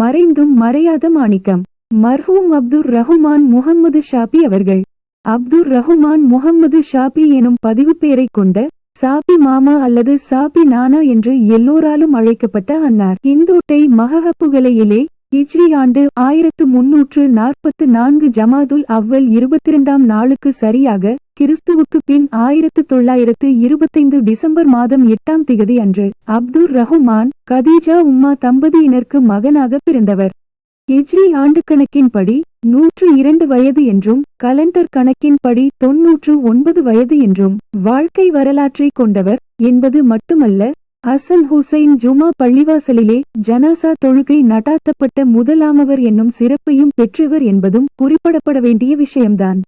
மறைந்தும் மறையாத மாணிக்கம். மர்ஹூம் அப்துர் ரஹ்மான் முகம்மது ஷாபி அவர்கள். அப்துர் ரஹ்மான் முகம்மது ஷாபி எனும் பதிவு பெயரை கொண்ட சாபி மாமா அல்லது சாபி நானா என்று எல்லோராலும் அழைக்கப்பட்ட அன்னார். இந்தோட்டை மகஹப்புகளையிலே ஹிஜ்ரி ஆண்டு ஆயிரத்து முன்னூற்று நாற்பத்து நான்கு ஜமாதுல் அவ்வல் இருபத்தி இரண்டாம் நாளுக்கு சரியாக கிறிஸ்துவுக்கு பின் ஆயிரத்து தொள்ளாயிரத்து இருபத்தைந்து டிசம்பர் மாதம் எட்டாம் திகதி அன்று அப்துர் ரஹ்மான் கதீஜா உம்மா தம்பதியினருக்கு மகனாக பிறந்தவர். ஹிஜ்ரி ஆண்டு கணக்கின்படி நூற்று இரண்டு வயது என்றும் கலண்டர் கணக்கின்படி தொன்னூற்று ஒன்பது வயது என்றும் வாழ்க்கை வரலாற்றை கொண்டவர் என்பது மட்டுமல்ல ஹசன் ஹுசைன் ஜுமா பள்ளிவாசலிலே ஜனாசா தொழுகை நடாத்தப்பட்ட முதலாமவர் என்னும் சிறப்பையும் பெற்றவர் என்பதும் குறிப்பிடப்பட வேண்டிய விஷயம்தான்.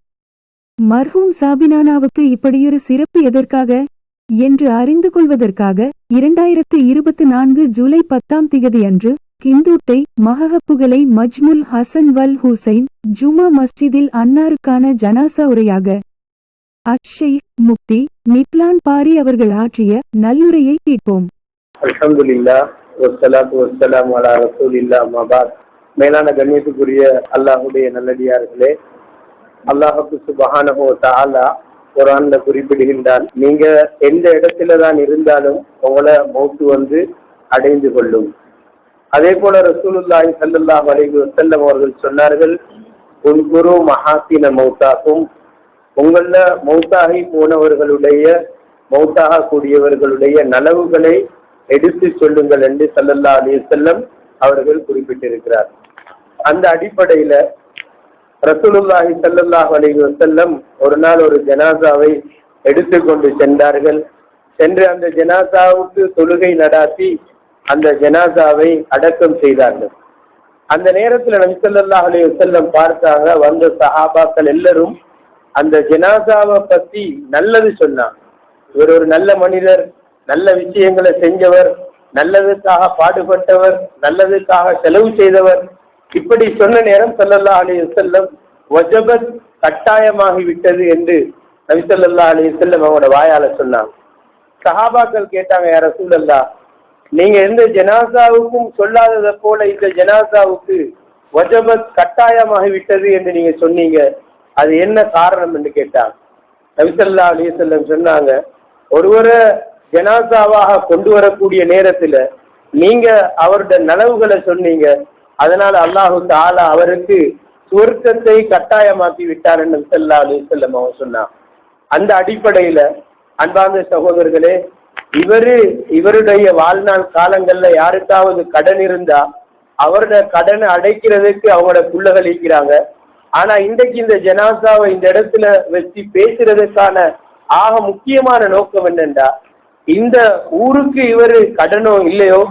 மர்ஹூம் சாபினானாவுக்கு இப்படியொரு சிறப்பு எதற்காக? என்று அறிந்து கொள்வதற்காக இரண்டாயிரத்து இருபத்தி நான்கு ஜூலை பத்தாம் திகதி அன்று கிந்தூட்டை மகஹப்புகளை மஜ்முல் ஹசன் வல் ஹுசைன் ஜுமா மஸ்ஜிதில் அன்னாருக்கான ஜனாசா உரையாக அக்ஷய் முக்தி மிப்லான் பாரி அவர்கள் ஆற்றிய நல்லுரையை கேட்போம் மேலான கண்ணியத்துக்குரிய அல்லாஹுடைய நல்லடியார்களே அல்லாஹு சுபஹானஹோ தாலா குரான்ல குர்ஆன்ல குறிப்பிடுகின்றான் நீங்க எந்த இடத்துல தான் இருந்தாலும் உங்களை மௌத்து வந்து அடைந்து கொள்ளும். அதே போல ரசூலுல்லாஹி ஸல்லல்லாஹு அலைஹி வஸல்லம் அவர்கள் சொன்னார்கள் உன் குரு மஹாசின மௌத்தாக்கும் உங்கள மௌத்தாகி போனவர்களுடைய மௌத்தாக கூடியவர்களுடைய நலவுகளை எடுத்து சொல்லுங்கள் என்று சல்லல்லா அலி செல்லம் அவர்கள் குறிப்பிட்டிருக்கிறார். அந்த அடிப்படையில ரசூலுல்லாஹி ஸல்லல்லாஹு அலி வஸல்லம் ஒரு நாள் ஒரு ஜனாசாவை எடுத்துக்கொண்டு சென்றார்கள். சென்று அந்த ஜனாசாவுக்கு தொழுகை நடாத்தி அந்த ஜனாசாவை அடக்கம் செய்தார்கள். அந்த நேரத்துல நபி அலி அலைஹி வஸல்லம் பார்த்தாங்க வந்த சஹாபாக்கள் எல்லாரும் அந்த ஜனாசாவை பத்தி நல்லது சொன்னாங்க. இவர் ஒரு நல்ல மனிதர் நல்ல விஷயங்களை செஞ்சவர் நல்லதுக்காக பாடுபட்டவர் நல்லதுக்காக செலவு செய்தவர். இப்படி சொன்ன நேரம் சல்லல்லா அலி செல்லம் வஜபத் கட்டாயமாகி விட்டது என்று நபிசல்லா சொல்லல்லா அலி செல்லம் அவங்களோட வாயால சொன்னாங்க. சஹாபாக்கள் கேட்டாங்க யார சூழல்லா நீங்க எந்த ஜனாசாவுக்கும் சொல்லாததை போல இந்த ஜனாசாவுக்கு வஜபத் கட்டாயமாகி விட்டது என்று நீங்க சொன்னீங்க. அது என்ன காரணம்? என்று கேட்டாங்க. நபிசல்லா அலி செல்லம் சொன்னாங்க ஒருவரை ஜனாசாவாக கொண்டு வரக்கூடிய நேரத்துல நீங்க அவருடைய நனவுகளை சொன்னீங்க. அதனால் அல்லாஹு தாலா அவருக்கு சுவர்க்கத்தை கட்டாயமாக்கி விட்டார் என்று செல்லா அலி செல்லம் அவன் சொன்னான். அந்த அடிப்படையில அன்பார்ந்த சகோதரர்களே இவரு இவருடைய வாழ்நாள் காலங்கள்ல யாருக்காவது கடன் இருந்தா அவரோட கடனை அடைக்கிறதுக்கு அவங்களோட புள்ளகள் இருக்கிறாங்க. ஆனா இன்றைக்கு இந்த ஜனாசாவை இந்த இடத்துல வச்சு பேசுறதுக்கான ஆக முக்கியமான நோக்கம் என்னண்டா இந்த ஊருக்கு இவரு கடனோ இல்லையோ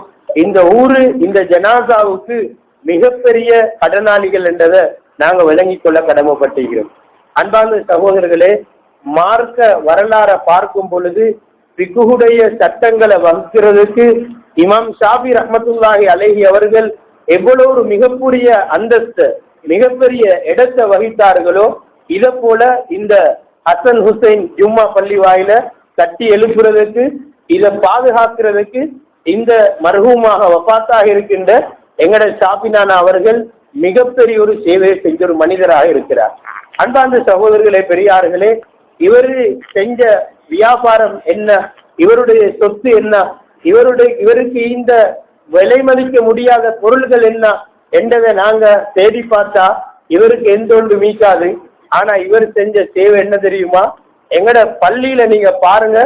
இந்த ஊரு இந்த ஜனாசாவுக்கு மிகப்பெரிய கடனாளிகள் என்றதை நாங்க விளங்கிக் கொள்ள கடமைப்பட்டுகிறோம் அன்பார்ந்த சகோதரர்களே மார்க்க வரலாற பார்க்கும் பொழுது பிக்குடைய சட்டங்களை வகுக்கிறதுக்கு இமாம் ஷாபி ரஹமத்துல்லாஹி அலேஹி அவர்கள் எவ்வளவு ஒரு மிகப்பெரிய அந்தஸ்து மிகப்பெரிய இடத்தை வகித்தார்களோ இத போல இந்த ஹசன் ஹுசைன் ஜும்மா பள்ளி வாயில கட்டி எழுப்புறதுக்கு இதை பாதுகாக்கிறதுக்கு இந்த மர்ஹூமாக வபாத்தாக இருக்கின்ற எங்கட சாப்பினான அவர்கள் மிகப்பெரிய ஒரு சேவையை செஞ்ச ஒரு மனிதராக இருக்கிறார். அன்பார்ந்த சகோதரர்களே பெரியார்களே இவரு செஞ்ச வியாபாரம் என்ன? இவருடைய சொத்து என்ன? இவருடைய இவருக்கு இந்த விலை மதிக்க முடியாத பொருள்கள் என்ன? என்றதை நாங்க தேடி பார்த்தா இவருக்கு எந்த ஒன்று மீக்காது ஆனா இவர் செஞ்ச சேவை என்ன தெரியுமா? எங்கட பள்ளியில நீங்க பாருங்க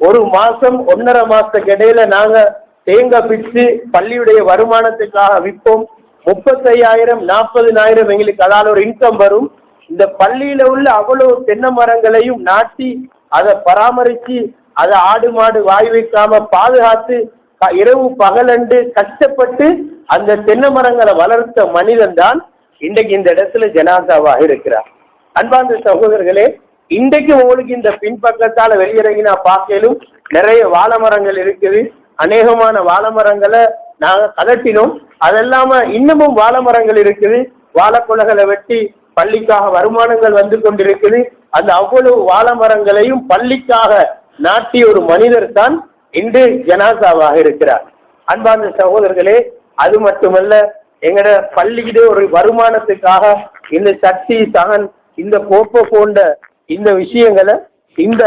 ஒரு மாசம் ஒன்னரை மாசத்துக்கு இடையில நாங்க தேங்காய் பிச்சு பள்ளியுடைய வருமானத்துக்காக விற்போம். முப்பத்தையாயிரம் நாற்பதுனாயிரம் எங்களுக்கு அதால ஒரு இன்கம் வரும். இந்த பள்ளியில உள்ள அவ்வளவு தென்னை மரங்களையும் நாட்டி அதை பராமரிச்சு அதை ஆடு மாடு வாய் வைக்காம பாதுகாத்து இரவு பகலண்டு கஷ்டப்பட்டு அந்த தென்னை மரங்களை வளர்த்த மனிதன் தான் இன்றைக்கு இந்த இடத்துல ஜனாதாவாக இருக்கிறார். அன்பார்ந்த சகோதரர்களே இன்றைக்கு உங்களுக்கு இந்த பின்பக்கத்தால வெளியிறங்கினா பார்க்கலும் நிறைய வாழை மரங்கள் இருக்குது. அநேகமான வாழை மரங்களை நாங்க கலட்டினோம். அதெல்லாம இன்னமும் வாழை மரங்கள் இருக்குது. வாழைக்குலகளை வெட்டி பள்ளிக்காக வருமானங்கள் வந்து கொண்டிருக்குது. அந்த அவ்வளவு வாழை மரங்களையும் பள்ளிக்காக நாட்டிய ஒரு மனிதர் தான் இன்று ஜனாசாவாக இருக்கிறார். அன்பார்ந்த சகோதரர்களே அது மட்டுமல்ல எங்கட பள்ளியிட ஒரு வருமானத்துக்காக இந்த சக்தி சகன் இந்த கோப்பை போன்ற இந்த விஷயங்களை இந்த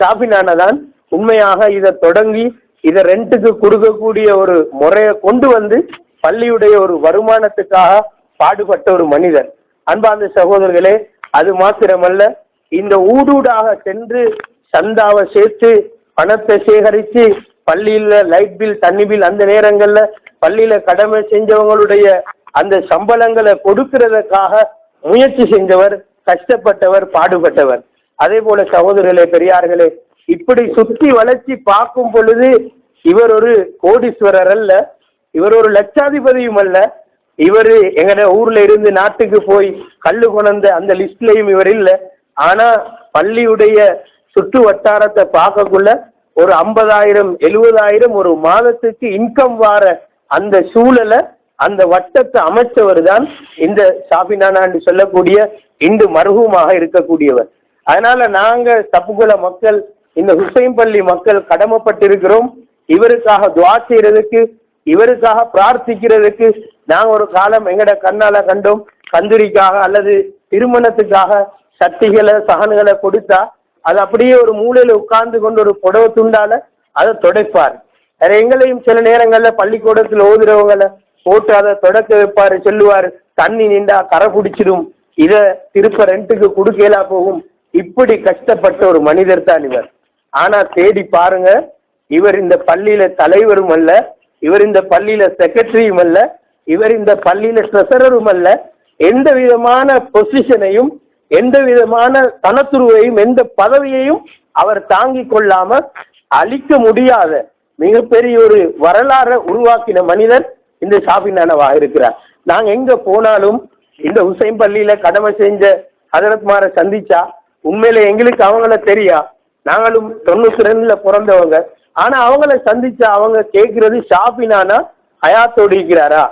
ஷாபினானதான் உண்மையாக இதை தொடங்கி இதை ரெண்டுக்கு கொடுக்கக்கூடிய ஒரு முறையை கொண்டு வந்து பள்ளியுடைய ஒரு வருமானத்துக்காக பாடுபட்ட ஒரு மனிதர். அன்பார்ந்த சகோதரர்களே அது மாத்திரமல்ல இந்த ஊடூடாக சென்று சந்தாவை சேர்த்து பணத்தை சேகரித்து பள்ளியில லைட் பில் தண்ணி பில் அந்த நேரங்கள்ல பள்ளியில கடமை செஞ்சவங்களுடைய அந்த சம்பளங்களை கொடுக்கிறதுக்காக முயற்சி செஞ்சவர் கஷ்டப்பட்டவர் பாடுபட்டவர். அதே போல சகோதரர்களே பெரியார்களே இப்படி சுத்தி வளர்ச்சி பார்க்கும் பொழுது இவர் ஒரு கோடீஸ்வரர் அல்ல. இவர் ஒரு லட்சாதிபதியும் அல்ல. இவரு எங்கட ஊர்ல இருந்து நாட்டுக்கு போய் கல்லு கொணர்ந்த அந்த லிஸ்ட்லயும் இவர் இல்ல. ஆனா பள்ளியுடைய சுற்று வட்டாரத்தை பார்க்கக்குள்ள ஒரு ஐம்பதாயிரம் எழுபதாயிரம் ஒரு மாதத்துக்கு இன்கம் வார அந்த சூழலை அந்த வட்டத்தை அமைச்சவர் தான் இந்த ஷாபினானான்னு சொல்லக்கூடிய இந்து மருகமாக இருக்கக்கூடியவர். அதனால நாங்க தப்புகுல மக்கள் இந்த ஹுசைன் பள்ளி மக்கள் கடமைப்பட்டிருக்கிறோம். இவருக்காக துவா செய்யறதுக்கு இவருக்காக பிரார்த்திக்கிறதுக்கு நாங்க ஒரு காலம் எங்கட கண்ணால கண்டோம். கந்திரிக்காக அல்லது திருமணத்துக்காக சக்திகளை சகன்களை கொடுத்தா அது அப்படியே ஒரு மூலையில உட்கார்ந்து கொண்டு ஒரு புடவை துண்டால அதை தொடைப்பார். வேற எங்களையும் சில நேரங்கள்ல பள்ளிக்கூடத்துல ஓதுறவங்களை போட்டு அதை தொடக்க வைப்பாரு சொல்லுவாரு தண்ணி நின்றா கரை பிடிச்சிடும் இத திருப்ப ரெண்டுக்கு கொடுக்கலா போகும். இப்படி கஷ்டப்பட்ட ஒரு மனிதர் தான் இவர். ஆனா தேடி பாருங்க இவர் இந்த பள்ளியில தலைவரும் அல்ல இவர் இந்த பள்ளியில செக்ரட்டரியும் அல்ல இவர் இந்த பள்ளியில ட்ரெசரரும் அல்ல. எந்த விதமான பொசிஷனையும் எந்த விதமான தனத்துருவையும் எந்த பதவியையும் அவர் தாங்கிக் கொள்ளாம அழிக்க முடியாத மிகப்பெரிய ஒரு வரலாறை உருவாக்கின மனிதர் இந்த ஷாபினானவாக இருக்கிறார். நாங்க எங்க போனாலும் இந்த ஹுசைன் பள்ளியில கடமை செஞ்ச ஹதரத்மாரை சந்திச்சா உண்மையில எங்களுக்கு அவங்கள தெரியா? நாங்களும் தொண்ணூத்தி ரெண்டுல பிறந்தவங்க. ஆனா அவங்கள சந்திச்ச அவங்க கேட்கிறது ஷாபினானா ஹயாத்தோடு இருக்கிறாரா?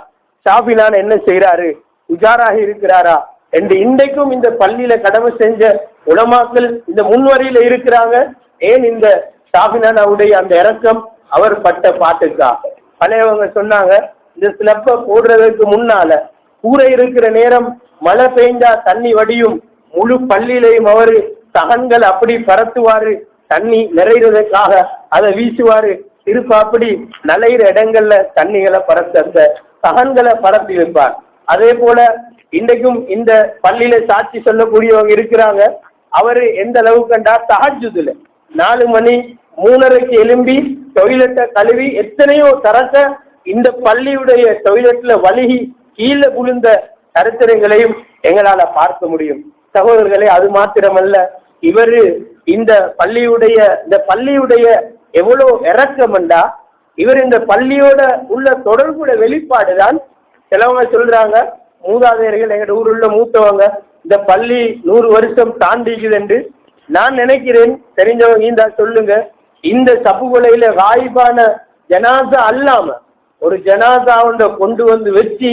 ஷாபினான் என்ன செய்யறாரு உஜாராக இருக்கிறாரா? என்று இன்றைக்கும் இந்த பள்ளியில கடமை செஞ்ச உலமாக்கள் இந்த முன்வரியில இருக்கிறாங்க. ஏன் இந்த ஷாபினானாவுடைய அந்த இறக்கம்? அவர் பட்ட பாட்டுக்கா? பழையவங்க சொன்னாங்க இந்த ஸ்லப்ப போடுறதுக்கு முன்னால கூரை இருக்கிற நேரம் மழை பெய்ஞ்சா தண்ணி வடியும். முழு பள்ளியிலையும் அவரு சகன்கள் அப்படி பரத்துவாரு. தண்ணி நிறைகிறதுக்காக அதை வீசுவாரு. திருப்ப அப்படி நலையிற இடங்கள்ல தண்ணிகளை பரத்த அந்த சகன்களை பரப்பி வைப்பார் அதே போல இன்றைக்கும் இந்த பள்ளியில சாட்சி சொல்லக்கூடியவங்க இருக்கிறாங்க. அவரு எந்த அளவு கண்டா தஹஜுதுல நாலு மணி மூணரைக்கு எலும்பி டொய்லெட்டை கழுவி எத்தனையோ தரத்தை இந்த பள்ளியுடைய டொய்லெட்ல வழுகி கீழே விழுந்த சரித்திரங்களையும் எங்களால பார்க்க முடியும். சகோதரர்களே அது மாத்திரமல்ல. இவரு இந்த பள்ளியுடைய இந்த பள்ளியுடைய எவ்வளவு இறக்கம்டா இவர் இந்த பள்ளியோட உள்ள தொடர்புடைய வெளிப்பாடுதான் சிலவங்க சொல்றாங்க மூதாதையர்கள் எங்க ஊருள்ள மூத்தவங்க இந்த பள்ளி நூறு வருஷம் தாண்டிக்குது என்று நான் நினைக்கிறேன். தெரிஞ்சவங்க இந்த சொல்லுங்க. இந்த சபுகொலையில வாய்ப்பான ஜனாசா அல்லாம ஒரு ஜனாசாவுண்ட கொண்டு வந்து வச்சு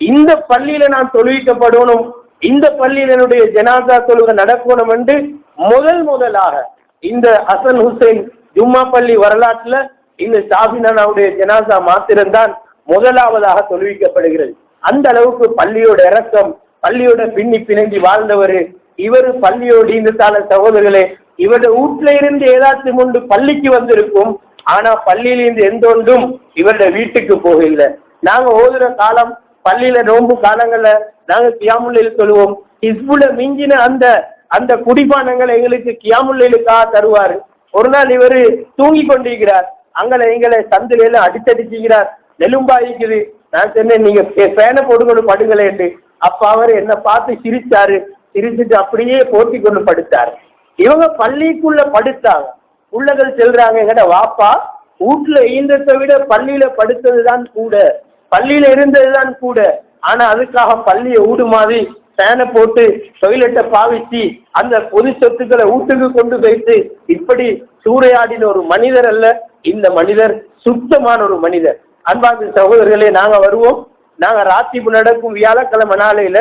இந்த பள்ளியில நான் தொழுவிக்கப்படணும் இந்த பள்ளியில் என்னுடைய ஜனாதா தொழுகை நடக்கணும் என்று முதல் முதலாக இந்த ஹசன் ஹுசைன் ஜும்மா பள்ளி வரலாற்றுல இந்த ஷாபினாவுடைய ஜனாசா மாத்திரம்தான் முதலாவதாக தொழுவிக்கப்படுகிறது. அந்த அளவுக்கு பள்ளியோட இறக்கம் பள்ளியோட பின்னி பிணைஞ்சி வாழ்ந்தவர் இவர் பள்ளியோடு இந்த தான சகோதரர்களே இவருடைய வீட்டுல இருந்து ஏதாச்சும் ஒன்று பள்ளிக்கு வந்திருக்கும் ஆனா பள்ளியிலிருந்து எந்த ஒன்றும் இவருடைய வீட்டுக்கு போகல நாங்க ஓதுற காலம் பள்ளியில நோன்பு காலங்கள்ல நாங்க கியாமுல்லையில் சொல்லுவோம் இஸ்புல மிஞ்சின அந்த அந்த குடிபானங்களை எங்களுக்கு கியாமுல்லையிலுக்காக தருவாரு. ஒரு நாள் இவரு தூங்கி கொண்டிருக்கிறார். அங்களை எங்களை சந்தில எல்லாம் அடித்தடிச்சுக்கிறார். நெலும்பாயிக்குது. நான் சொன்னேன் நீங்க பேனை போட்டுக்கொண்டு படுங்களேன் என்று அப்ப அவர் என்ன பார்த்து சிரிச்சாரு. சிரிச்சுட்டு அப்படியே போட்டி கொண்டு படுத்தார். இவங்க பள்ளிக்குள்ள படுத்தாங்க. உள்ளகள் செல்றாங்க. எங்கட வாப்பா வீட்டுல ஈந்தத்தை விட பள்ளியில படுத்ததுதான் கூட. பள்ளியில இருந்ததுதான் கூட. ஆனா அதுக்காக பள்ளியை ஊடு மாதிரி ஃபேனை போட்டு டொய்லெட்டை பாவிச்சு அந்த பொது சொத்துக்களை வீட்டுக்கு கொண்டு போயிட்டு இப்படி சூறையாடின ஒரு மனிதர் அல்ல. இந்த மனிதர் சுத்தமான ஒரு மனிதர். அன்பார்ந்த சகோதரர்களே நாங்க வருவோம். நாங்க ராத்திப்பு நடக்கும் வியாழக்கிழமை நாளையில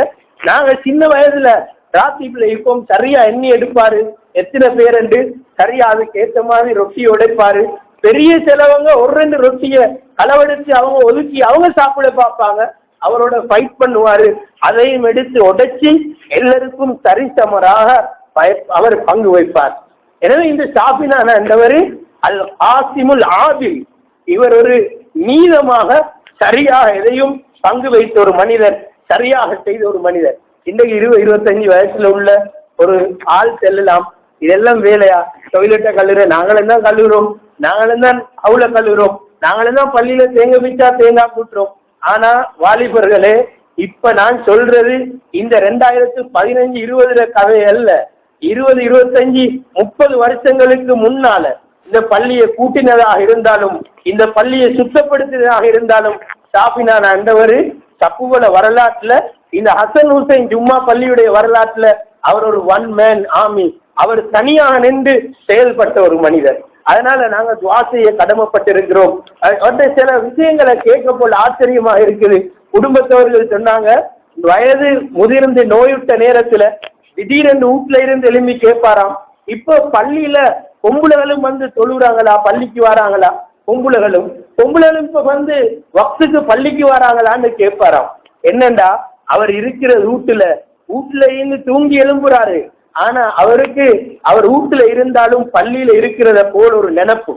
நாங்க சின்ன வயதுல ராத்திப்புல இப்போம் சரியா எண்ணி எடுப்பாரு. எத்தனை பேர் என்று சரியா அதுக்கு ஏத்த மாதிரி ரொட்டி உடைப்பாரு. பெரிய சிலவங்க ஒரு ரெண்டு ரொட்டிய களவெடுத்து அவங்க ஒதுக்கி அவங்க சாப்பிட பார்ப்பாங்க. அவரோட ஃபைட் பண்ணுவாரு. அதையும் எடுத்து உடைச்சி எல்லாருக்கும் சரிசமராக அவர் பங்கு வைப்பார். எனவே இந்த சாபினான என்றவர் அல் ஆசிமுல் ஆதில் இவர் ஒரு நீளமாக சரியாக எதையும் பங்கு வைத்த ஒரு மனிதர் சரியாக செய்த ஒரு மனிதர். இன்றைக்கு இருபது இருபத்தஞ்சு வயசுல உள்ள ஒரு ஆள் செல்லலாம். இதெல்லாம் வேலையா? டொய்லெட்டை கழுவுற நாங்களும் தான் கழுவுறோம். நாங்களும் தான் அவுல கழுவுறோம். நாங்களும் தான் பள்ளியில தேங்க பிச்சா தேங்காய் கூட்டுறோம். ஆனா வாலிபர்களே இப்ப நான் சொல்றது இந்த ரெண்டாயிரத்து பதினஞ்சு இருபதுல கதை அல்ல. இருபது இருபத்தஞ்சு முப்பது வருஷங்களுக்கு முன்னால இந்த பள்ளியை கூட்டினதாக இருந்தாலும் இந்த பள்ளியை சுத்தப்படுத்தினதாக இருந்தாலும் ஷாஃபினான் அண்டவர் தப்புகள வரலாற்றுல இந்த ஹசன் ஹுசைன் ஜும்மா பள்ளியுடைய வரலாற்றுல அவர் ஒரு ஒன் மேன் ஆர்மி அவர் தனியாக நின்று செயல்பட்ட ஒரு மனிதர். அதனால நாங்க துவா செய்ய கடமைப்பட்டிருக்கிறோம் வந்து சில விஷயங்களை கேட்க போல ஆச்சரியமா இருக்குது. குடும்பத்தவர்கள் சொன்னாங்க வயது முதிர்ந்து நோயுட்ட நேரத்துல திடீரென்று வீட்டுல இருந்து எழும்பி கேட்பாராம். இப்போ பள்ளியில பொம்புளைகளும் வந்து தொழுறாங்களா பள்ளிக்கு வராங்களா? பொம்புளைகளும் பொம்புளைகளும் இப்ப வந்து வக்துக்கு பள்ளிக்கு வராங்களான்னு கேட்பாராம். என்னண்டா அவர் இருக்கிற வீட்டுல வீட்டுல இருந்து தூங்கி எழும்புறாரு. ஆனா அவருக்கு அவர் வீட்டுல இருந்தாலும் பள்ளியில இருக்கிறத போல ஒரு நினைப்பு.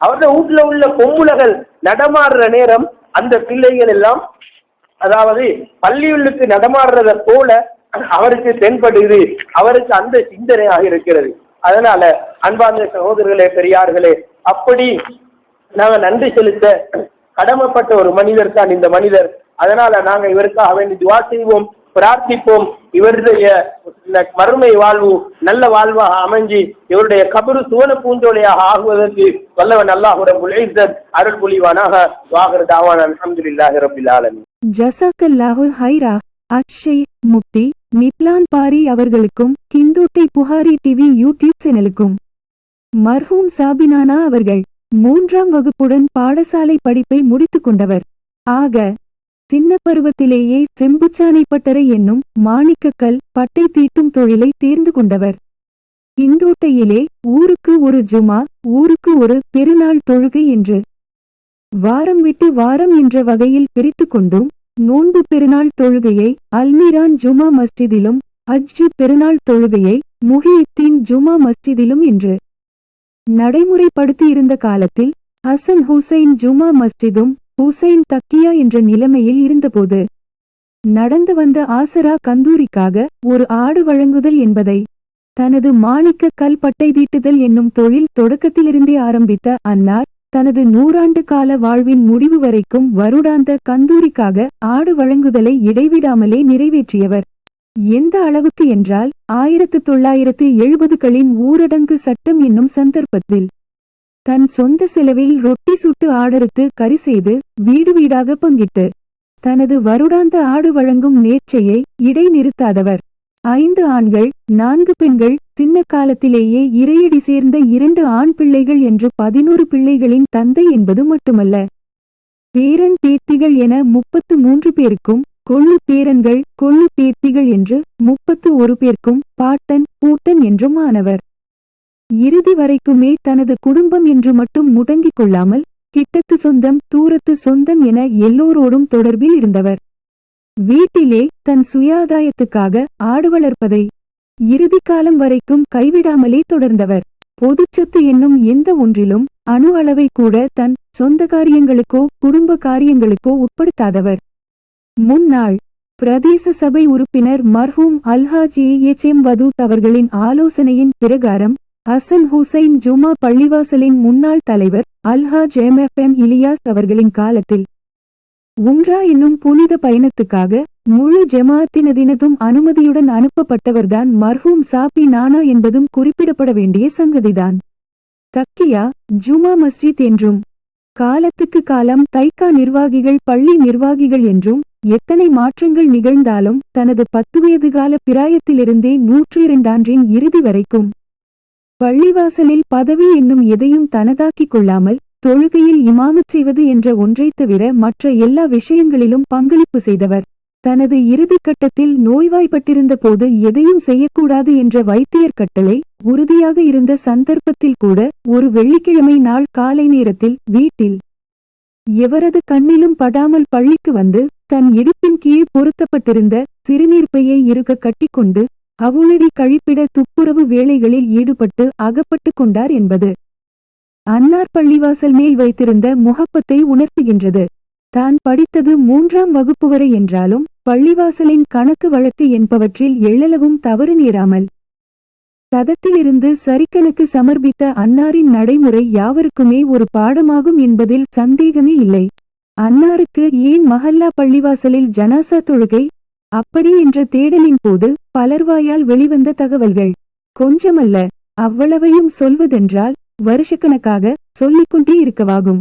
அவருடைய வீட்டுல உள்ள பொம்புலகள் நடமாடுற நேரம் அந்த பிள்ளைகள் எல்லாம் அதாவது பள்ளியுள்ளுக்கு நடமாடுறத போல அவருக்கு தென்படுது. அவருக்கு அந்த சிந்தனையாக இருக்கிறது. அதனால அன்பார்ந்த சகோதரர்களே பெரியார்களே அப்படி நாங்க நன்றி செலுத்த கடமைப்பட்ட ஒரு மனிதர் தான் இந்த மனிதர். அதனால நாங்க இவருக்காக வேண்டி துவா செய்வோம் பிரார்த்திப்போம். இவருடைய இந்த மறுமை வாழ்வு நல்ல வாழ்வாக அமைஞ்சு இவருடைய கபரு சுவன பூஞ்சோலையாக ஆகுவதற்கு வல்லவன் அல்லாஹுடன் இஸ்ஸத் அருள் புலிவானாக வாகர் தாவான் அல்ஹம்துலில்லாஹி ரப்பில் ஜசாக்கல்லாஹு ஹைரா. அக்ஷய் முக்தி மிப்லான் பாரி அவர்களுக்கும் கிந்தூட்டை புகாரி டிவி யூடியூப் சேனலுக்கும். மர்ஹூம் சாபினானா அவர்கள் மூன்றாம் வகுப்புடன் பாடசாலை படிப்பை முடித்துக் கொண்டவர். ஆக சின்ன பருவத்திலேயே செம்புச்சானை பட்டறை என்னும் மாணிக்கக்கல் பட்டை தீட்டும் தொழிலை தேர்ந்து கொண்டவர். இந்தோட்டையிலே ஊருக்கு ஒரு ஜுமா ஊருக்கு ஒரு பெருநாள் தொழுகை என்று. வாரம் விட்டு வாரம் என்ற வகையில் பிரித்துக் கொண்டும் நோன்பு பெருநாள் தொழுகையை அல்மீரான் ஜுமா மஸ்ஜிதிலும் அஜ்ஜு பெருநாள் தொழுகையை முஹியத்தின் ஜுமா மஸ்ஜிதிலும் என்று நடைமுறைப்படுத்தியிருந்த காலத்தில் ஹசன் ஹுசைன் ஜுமா மஸ்ஜிதும் ஹுசைன் தக்கியா என்ற நிலைமையில் இருந்தபோது நடந்து வந்த ஆசரா கந்தூரிக்காக ஒரு ஆடு வழங்குதல் என்பதை தனது மாணிக்க கல் பட்டை தீட்டுதல் என்னும் தொழில் தொடக்கத்திலிருந்தே ஆரம்பித்த அன்னார் தனது நூறாண்டு கால வாழ்வின் முடிவு வரைக்கும் வருடாந்த கந்தூரிக்காக ஆடு வழங்குதலை இடைவிடாமலே நிறைவேற்றியவர். எந்த அளவுக்கு என்றால் ஆயிரத்து தொள்ளாயிரத்து எழுபதுகளின் ஊரடங்கு சட்டம் என்னும் சந்தர்ப்பத்தில் தன் சொந்த செலவில் ரொட்டி சுட்டு ஆடறுத்து கறி செய்து வீடு வீடாக பங்கிட்டு தனது வருடாந்த ஆடு வழங்கும் நேர்ச்சையை இடைநிறுத்தாதவர் ஐந்து ஆண்கள் நான்கு பெண்கள் சின்ன காலத்திலேயே இரையடி சேர்ந்த இரண்டு ஆண் பிள்ளைகள் என்று பதினோரு பிள்ளைகளின் தந்தை என்பது மட்டுமல்ல. பேரன் பேத்திகள் என முப்பத்து மூன்று பேருக்கும் கொள்ளு பேரன்கள் கொள்ளு பேத்திகள் என்று முப்பத்து ஒரு பேருக்கும் பாட்டன் பூட்டன் என்றும் ஆனவர். இறுதி வரைக்குமே தனது குடும்பம் என்று மட்டும் முடங்கிக் கொள்ளாமல் கிட்டத்து சொந்தம் தூரத்து சொந்தம் என எல்லோரோடும் தொடர்பில் இருந்தவர். வீட்டிலே தன் சுயாதாயத்துக்காக ஆடு வளர்ப்பதை இறுதி காலம் வரைக்கும் கைவிடாமலே தொடர்ந்தவர். பொதுச் சொத்து என்னும் எந்த ஒன்றிலும் அணு அளவை கூட தன் சொந்த காரியங்களுக்கோ குடும்ப காரியங்களுக்கோ உட்படுத்தாதவர். முன்னாள் பிரதேச சபை உறுப்பினர் மர்ஹூம் அல்ஹாஜி எச் எம் வதூத் அவர்களின் ஆலோசனையின் பிரகாரம் ஹசன் ஹுசைன் ஜுமா பள்ளிவாசலின் முன்னாள் தலைவர் அல்ஹா எம் எஃப் எம் இலியாஸ் அவர்களின் காலத்தில். உம்ரா என்னும் புனித பயணத்துக்காக முழு ஜமாத்தினதினதும் அனுமதியுடன் அனுப்பப்பட்டவர்தான் மர்ஹூம் சாபி நானா என்பதும் குறிப்பிடப்பட வேண்டிய சங்கதிதான். தக்கியா ஜுமா மஸ்ஜித் என்றும் காலத்துக்கு காலம் தைக்கா நிர்வாகிகள் பள்ளி நிர்வாகிகள் என்றும் எத்தனை மாற்றங்கள் நிகழ்ந்தாலும் தனது பத்து வயது கால பிராயத்திலிருந்தே நூற்றி இரண்டாண்டின் இறுதி வரைக்கும் பள்ளிவாசலில் பதவி என்னும் எதையும் தனதாக்கிக் கொள்ளாமல் தொழுகையில் இமாமத் செய்வது என்ற ஒன்றைத் தவிர மற்ற எல்லா விஷயங்களிலும் பங்களிப்பு செய்தவர். தனது இறுதிக் கட்டத்தில் நோய்வாய்ப்பட்டிருந்த போது எதையும் செய்யக்கூடாது என்ற வைத்தியர் கட்டளை உறுதியாக இருந்த சந்தர்ப்பத்தில் கூட ஒரு வெள்ளிக்கிழமை நாள் காலை நேரத்தில் வீட்டில் எவரது கண்ணிலும் படாமல் பள்ளிக்கு வந்து தன் இடுப்பின் கீழ் பொருத்தப்பட்டிருந்த சிறுநீர்ப்பையை இருக்க கட்டிக்கொண்டு அவுளடி கழிப்பிட துப்புரவு வேலைகளில் ஈடுபட்டு அகப்பட்டு கொண்டார் என்பது. அன்னார் பள்ளிவாசல் மேல் வைத்திருந்த முகப்பத்தை உணர்த்துகின்றது. தான் படித்தது மூன்றாம் வகுப்பு வரை என்றாலும் பள்ளிவாசலின் கணக்கு வழக்கு என்பவற்றில் எழலவும் தவறு நேராமல். சதத்திலிருந்து சரிக்கணக்கு சமர்ப்பித்த அன்னாரின் நடைமுறை யாவருக்குமே ஒரு பாடமாகும் என்பதில் சந்தேகமே இல்லை. அன்னாருக்கு ஏன் மஹல்லா பள்ளிவாசலில் ஜனாசா தொழுகை அப்படி என்ற தேடலின் போது பலர்வாயால் வெளிவந்த தகவல்கள். கொஞ்சமல்ல அவ்வளவையும் சொல்வதென்றால் வருஷக்கணக்காக சொல்லிக்கொண்டே இருக்கவாகும்.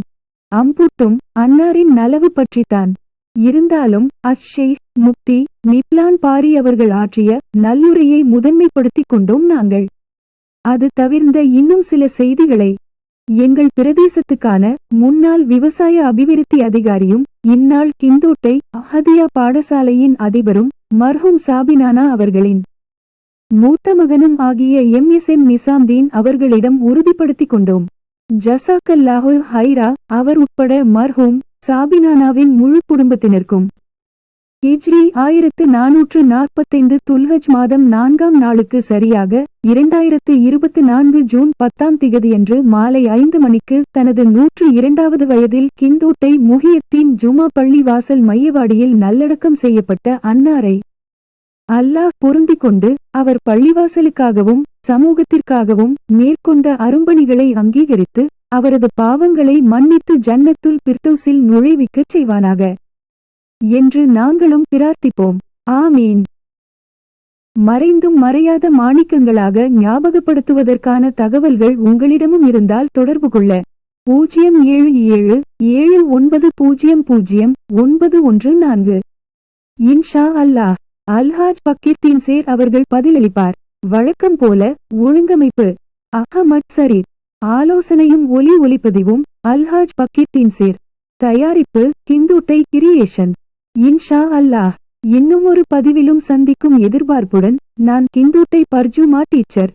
அம்புட்டும் அன்னாரின் நலவு பற்றித்தான். இருந்தாலும் அஷேக் முக்தி நிப்லான் பாரி அவர்கள் ஆற்றிய நல்லுரையை முதன்மைப்படுத்திக் கொண்டோம் நாங்கள். அது தவிர்ந்த இன்னும் சில செய்திகளை எங்கள் பிரதேசத்துக்கான முன்னாள் விவசாய அபிவிருத்தி அதிகாரியும் இந்நாள் கிந்தோட்டை அஹதியா பாடசாலையின் அதிபரும் மர்ஹூம் சாபினானா அவர்களின் மூத்த மகனும் ஆகிய எம் எஸ் எம் நிசாம்தீன் அவர்களிடம் உறுதிப்படுத்திக் கொண்டோம். ஜசாக்கல்லாஹு ஹைரா அவர் உட்பட மர்ஹூம் சாபினானாவின் முழு குடும்பத்தினருக்கும் ஹிஜ்ரி ஆயிரத்து நானூற்று நாற்பத்தைந்து துல்ஹஜ் மாதம் நான்காம் நாளுக்கு சரியாக இரண்டாயிரத்து இருபத்து நான்கு ஜூன் பத்தாம் திகதியன்று மாலை ஐந்து மணிக்கு தனது நூற்று இரண்டாவது வயதில் கிந்தோட்டை முஹியத்தின் ஜுமா பள்ளி வாசல் மையவாடியில் நல்லடக்கம் செய்யப்பட்ட அன்னாரை அல்லாஹ் பொருந்திக் கொண்டு அவர் பள்ளிவாசலுக்காகவும் சமூகத்திற்காகவும் மேற்கொண்ட அரும்பணிகளை அங்கீகரித்து அவரது பாவங்களை மன்னித்து ஜன்னத்துல் பிர்தௌசில் நுழைவிக்கச் செய்வானாக. என்று நாங்களும் பிரார்த்திப்போம். ஆமீன். மறைந்தும் மறையாத மாணிக்கங்களாக ஞாபகப்படுத்துவதற்கான தகவல்கள் உங்களிடமும் இருந்தால் தொடர்பு கொள்ள. பூஜ்ஜியம் ஏழு ஏழு ஏழு ஒன்பது பூஜ்ஜியம் பூஜ்ஜியம் ஒன்பது ஒன்று நான்கு. இன்ஷா அல்லாஹ். அல்ஹாஜ் பக்கீர்தீன் சேர் அவர்கள் பதிலளிப்பார். வழக்கம் போல ஒழுங்கமைப்பு. அஹமத் சரீர். ஆலோசனையும் ஒலி ஒலிப்பதிவும் அல்ஹாஜ் பக்கீர்தீன் சேர். தயாரிப்பு கிந்துட்டை கிரியேஷன். இன்ஷா அல்லாஹ். இன்னும் ஒரு பதிவிலும் சந்திக்கும் எதிர்பார்ப்புடன் நான் கிந்துட்டை பர்ஜுமா டீச்சர்.